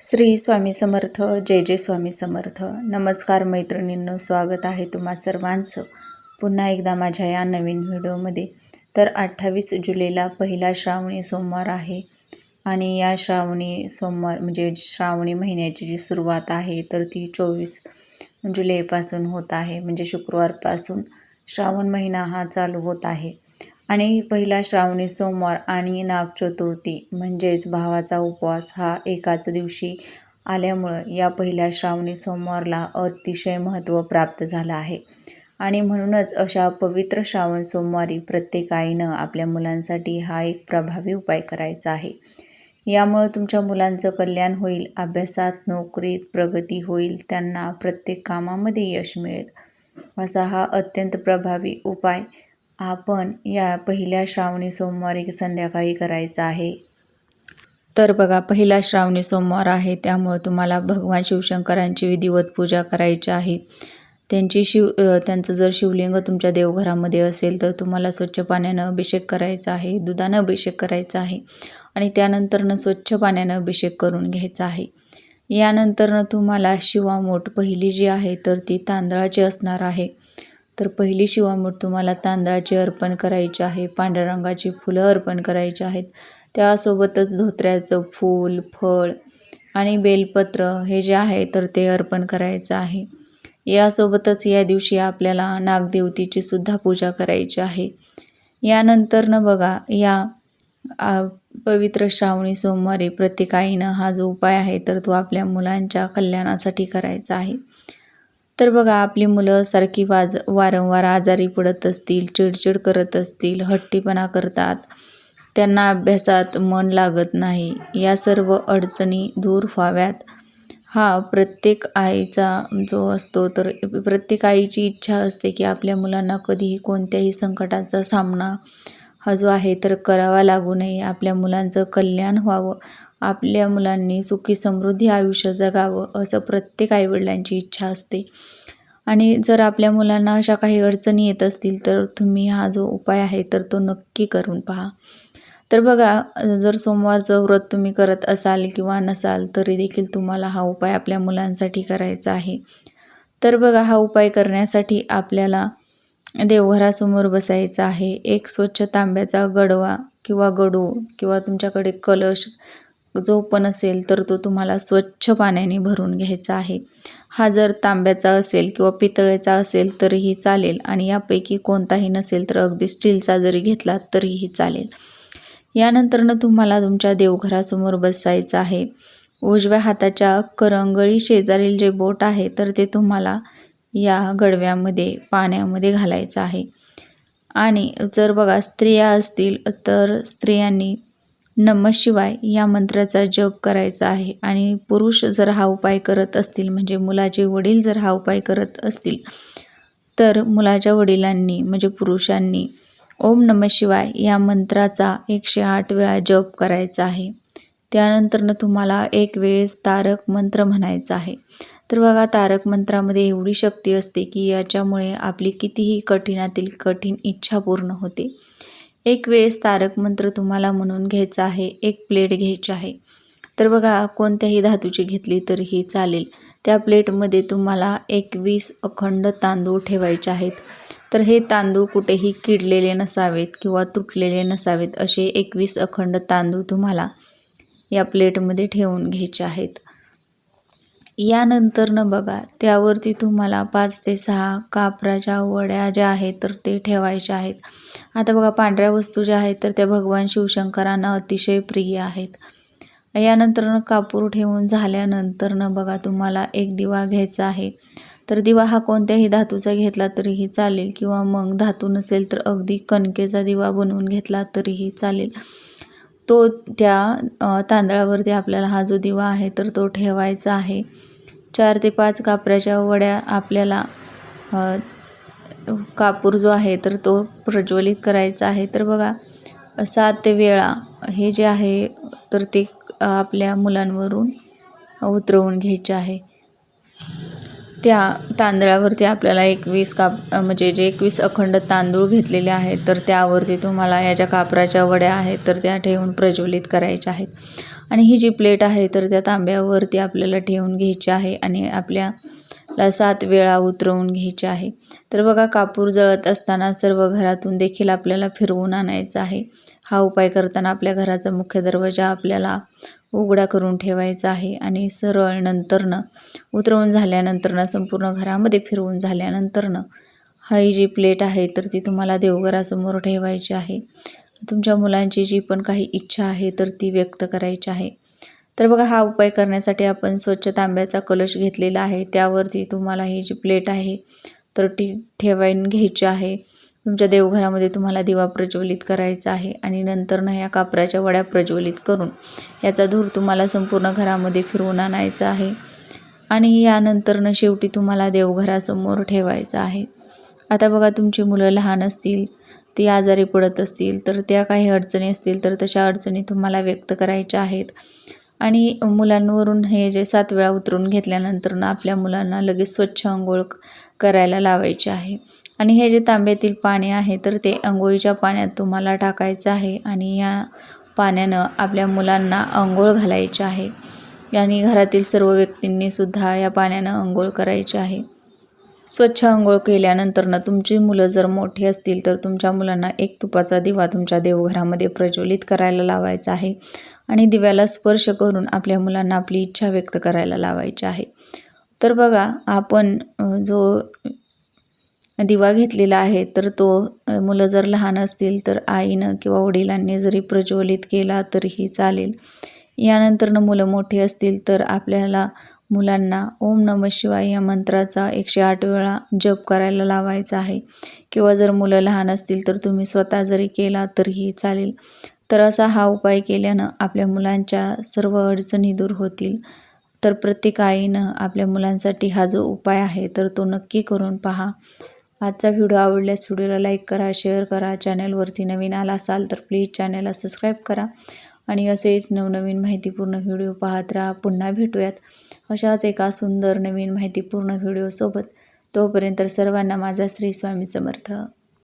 श्री स्वामी समर्थ जय जय स्वामी समर्थ. नमस्कार मैत्रिणींनो स्वागत आहे तुम्हा सर्वांचं पुन्हा एकदा माझ्या या नवीन व्हिडिओमध्ये. तर अठ्ठावीस जुलैला पहिला श्रावणी सोमवार आहे आणि या श्रावणी सोमवार म्हणजे श्रावणी महिन्याची जी सुरुवात आहे तर ती चोवीस जुलैपासून होत आहे. म्हणजे शुक्रवारपासून श्रावण महिना हा चालू होत आहे. आणि पहिला श्रावणी सोमवार आणि नागचतुर्थी म्हणजेच भावाचा उपवास हा एकाच दिवशी आल्यामुळं या पहिल्या श्रावणी सोमवारला अतिशय महत्त्व प्राप्त झालं आहे. आणि म्हणूनच अशा पवित्र श्रावण सोमवारी प्रत्येक आईनं आपल्या मुलांसाठी हा एक प्रभावी उपाय करायचा आहे. यामुळं तुमच्या मुलांचं कल्याण होईल अभ्यासात नोकरीत प्रगती होईल त्यांना प्रत्येक कामामध्ये यश मिळेल. असा हा अत्यंत प्रभावी उपाय आपण या पहिल्या श्रावणी सोमवारी संध्याकाळी करायचा आहे. तर बघा पहिला श्रावणी सोमवार आहे त्यामुळं तुम्हाला भगवान शिवशंकरांची विधिवत पूजा करायची आहे. त्यांची शिव त्यांचं जर शिवलिंग तुमच्या देवघरामध्ये असेल तर तुम्हाला स्वच्छ पाण्यानं अभिषेक करायचा आहे दुधानं अभिषेक करायचा आहे आणि त्यानंतरनं स्वच्छ पाण्यानं अभिषेक करून घ्यायचा आहे. यानंतरनं तुम्हाला शिवामोठ पहिली जी आहे तर ती तांदळाची असणार आहे. तर पहिली शिवामूठ तुम्हाला तांदळाची अर्पण करायची आहे पांढऱ्या रंगाची फुलं अर्पण करायची आहेत. त्यासोबतच धोत्र्याचं फूल फळ आणि बेलपत्र हे जे आहे तर ते अर्पण करायचं आहे. यासोबतच या दिवशी आपल्याला नागदेवतीची सुद्धा पूजा करायची आहे. यानंतरनं बघा या पवित्र श्रावणी सोमवारी प्रत्येक आईनं हा जो उपाय आहे तर तो आपल्या मुलांच्या कल्याणासाठी करायचा आहे. तर बघा आपली मुलं सारखी वाज वारंवार आजारी पडत असतील चिडचिड करत असतील हट्टीपणा करतात. त्यांना अभ्यासात मन लागत नाही. या सर्व अडचणी दूर व्हाव्यात. हा प्रत्येक आईचा जो असतो तर प्रत्येक आईची इच्छा असते की आपल्या मुलांना कधीही कोणत्याही संकटाचा सामना हा जो आहे तर करावा लागू नये. आपल्या मुलांचं कल्याण व्हावं. आपल्या मुलांनी सुखी समृद्धी आयुष्य जगावं असं प्रत्येक आईवडिलांची इच्छा असते. आणि जर आपल्या मुलांना अशा काही अडचणी येत असतील तर तुम्ही हा जो उपाय आहे तर तो नक्की करून पहा. तर बघा जर सोमवारचं व्रत तुम्ही करत असाल किंवा नसाल तरी देखील तुम्हाला हा उपाय आपल्या मुलांसाठी करायचा आहे. तर बघा हा उपाय करण्यासाठी आपल्याला देवघरासमोर बसायचं आहे. एक स्वच्छ तांब्याचा गडवा किंवा गडू किंवा तुमच्याकडे कलश जो पण असेल तर तो तुम्हाला स्वच्छ पाण्याने भरून घ्यायचा आहे. हा जर तांब्याचा असेल किंवा पितळेचा असेल तरीही चालेल आणि यापैकी कोणताही नसेल तर अगदी स्टीलचा जरी घेतला तरीही चालेल. यानंतरनं तुम्हाला तुमच्या देवघरासमोर बसायचं आहे. उजव्या हाताच्या करंगळी शेजारील जे बोट आहे तर ते तुम्हाला या गडव्यामध्ये पाण्यामध्ये घालायचं आहे. आणि जर बघा स्त्रिया असतील तर स्त्रियांनी नम शिवाय या मंत्राचा जप करायचा आहे. आणि पुरुष जर हा उपाय करत असतील म्हणजे मुलाचे वडील जर हा उपाय करत असतील तर मुलाच्या वडिलांनी म्हणजे पुरुषांनी ओम नम शिवाय या मंत्राचा एकशे आठ वेळा जप करायचा आहे. त्यानंतरनं तुम्हाला एक वेळेस तारक मंत्र म्हणायचा आहे. तर बघा तारक मंत्रामध्ये एवढी शक्ती असते की याच्यामुळे आपली कितीही कठीणातील कठीण इच्छा पूर्ण होते. एक वेळेस तारक मंत्र तुम्हाला म्हणून घ्यायचा आहे एक प्लेट घ्यायची आहे. तर बघा कोणत्याही धातूची घेतली तरीही चालेल. त्या प्लेटमध्ये तुम्हाला एकवीस अखंड तांदूळ ठेवायचे आहेत. तर हे तांदूळ कुठेही किडलेले नसावेत किंवा तुटलेले नसावेत असे एकवीस अखंड तांदूळ तुम्हाला या प्लेटमध्ये ठेवून घ्यायचे आहेत. यानंतरनं बघा त्यावरती तुम्हाला पाच ते सहा कापराच्या वड्या ज्या आहेत तर ते ठेवायच्या आहेत. आता बघा पांढऱ्या वस्तू ज्या आहेत तर त्या भगवान शिवशंकरांना अतिशय प्रिय आहेत. यानंतरनं कापूर ठेवून झाल्यानंतरनं बघा तुम्हाला एक दिवा घ्यायचा आहे. तर दिवा हा कोणत्याही धातूचा घेतला तरीही चालेल किंवा मग धातू नसेल तर अगदी कणकेचा दिवा बनवून घेतला तरीही चालेल. तो त्या तांदळावरती आपल्याला हा जो दिवा आहे तर तो ठेवायचा आहे. चार ते पाच कापराच्या वड्या आपल्याला कापूर जो आहे तर तो प्रज्वलित करायचा आहे. तर बघा सात ते वेळा हे जे आहे तर ते आपल्या मुलांवरून उतरवून घ्यायचे आहे. त्या तांदळावरती आपल्याला एकवीस काप म्हणजे जे एकवीस अखंड तांदूळ घेतलेले आहेत तर त्यावरती तुम्हाला या ज्या कापराच्या वड्या आहेत तर त्या ठेवून प्रज्वलित करायच्या आहेत. आणि ही जी प्लेट आहे तर त्या तांब्यावरती आपल्याला ठेवून घ्यायची आहे आणि आपल्याला सात वेळा उतरवून घ्यायची आहे. तर बघा कापूर जळत असताना सर्व घरातून देखील आपल्याला फिरवून आणायचं आहे. हा उपाय करताना आपल्या घराचा मुख्य दरवाजा आपल्याला उघडा करून ठेवायचा आहे आणि सरळ नंतरनं उतरवून झाल्यानंतरनं संपूर्ण घरामध्ये फिरवून झाल्यानंतरनं हा ही जी प्लेट आहे तर ती तुम्हाला देवघरासमोर ठेवायची आहे. तुमच्या मुलांची जी पण काही इच्छा आहे तर ती व्यक्त करायची आहे. तर बघा हा उपाय करण्यासाठी आपण स्वच्छ तांब्याचा कलश घेतलेला आहे. त्यावरती तुम्हाला ही जी प्लेट आहे तर ती ठेवायन घ्यायची आहे. तुमच्या देवघरामध्ये तुम्हाला दिवा प्रज्वलित करायचा आहे आणि नंतरनं ह्या कापराच्या वड्या प्रज्वलित करून याचा धूर तुम्हाला संपूर्ण घरामध्ये फिरवून आणायचा आहे. आणि यानंतरनं शेवटी तुम्हाला देवघरासमोर ठेवायचं आहे. आता बघा तुमची मुलं लहान असतील ती आजारी पडत असतील तर त्या काही अडचणी असतील तर तशा अडचणी तुम्हाला व्यक्त करायच्या आहेत. आणि मुलांवरून हे जे सात वेळा उतरून घेतल्यानंतर आपल्या मुलांना लगेच स्वच्छ अंघोळ करायला लावायची आहे. आणि हे जे तांब्यातील पाणी आहे तर ते अंघोळीच्या पाण्यात तुम्हाला टाकायचं आहे आणि या पाण्यानं आपल्या मुलांना अंघोळ घालायचे आहे. आणि घरातील सर्व व्यक्तींनी सुद्धा या पाण्यानं अंघोळ करायचे आहे. स्वच्छ अंघोळ केल्यानंतरनं तुमची मुलं जर मोठी असतील तर तुमच्या मुलांना एक तुपाचा दिवा तुमच्या देवघरामध्ये प्रज्वलित करायला लावायचा आहे आणि दिव्याला स्पर्श करून आपल्या मुलांना आपली इच्छा व्यक्त करायला लावायची आहे. तर बघा आपण जो दिवा घेतलेला आहे तर तो मुलं जर लहान असतील तर आईनं किंवा वडिलांनी जरी प्रज्वलित केला तरीही चालेल. यानंतरनं मुलं मोठी असतील तर आपल्याला मुलांना ओम नम शिवाय या मंत्राचा एकशे आठ वेळा जप करायला लावायचा आहे. किंवा जर मुलं लहान असतील तर तुम्ही स्वतः जरी केला तरीही चालेल. तर असा हा उपाय केल्यानं आपल्या मुलांच्या सर्व अडचणी दूर होतील. तर प्रत्येक आईनं आपल्या मुलांसाठी हा जो उपाय आहे तर तो नक्की करून पहा. आजचा व्हिडिओ आवडल्यास व्हिडिओला लाईक करा शेअर करा चॅनलवरती नवीन आला असाल तर प्लीज चॅनलला सबस्क्राईब करा. आणि असेच नवनवीन माहितीपूर्ण व्हिडिओ पाहत राहा. पुन्हा भेटूयात अशाच एका सुंदर नवीन माहितीपूर्ण व्हिडिओसोबत. तोपर्यंत सर्वांना माझा श्री स्वामी समर्थ.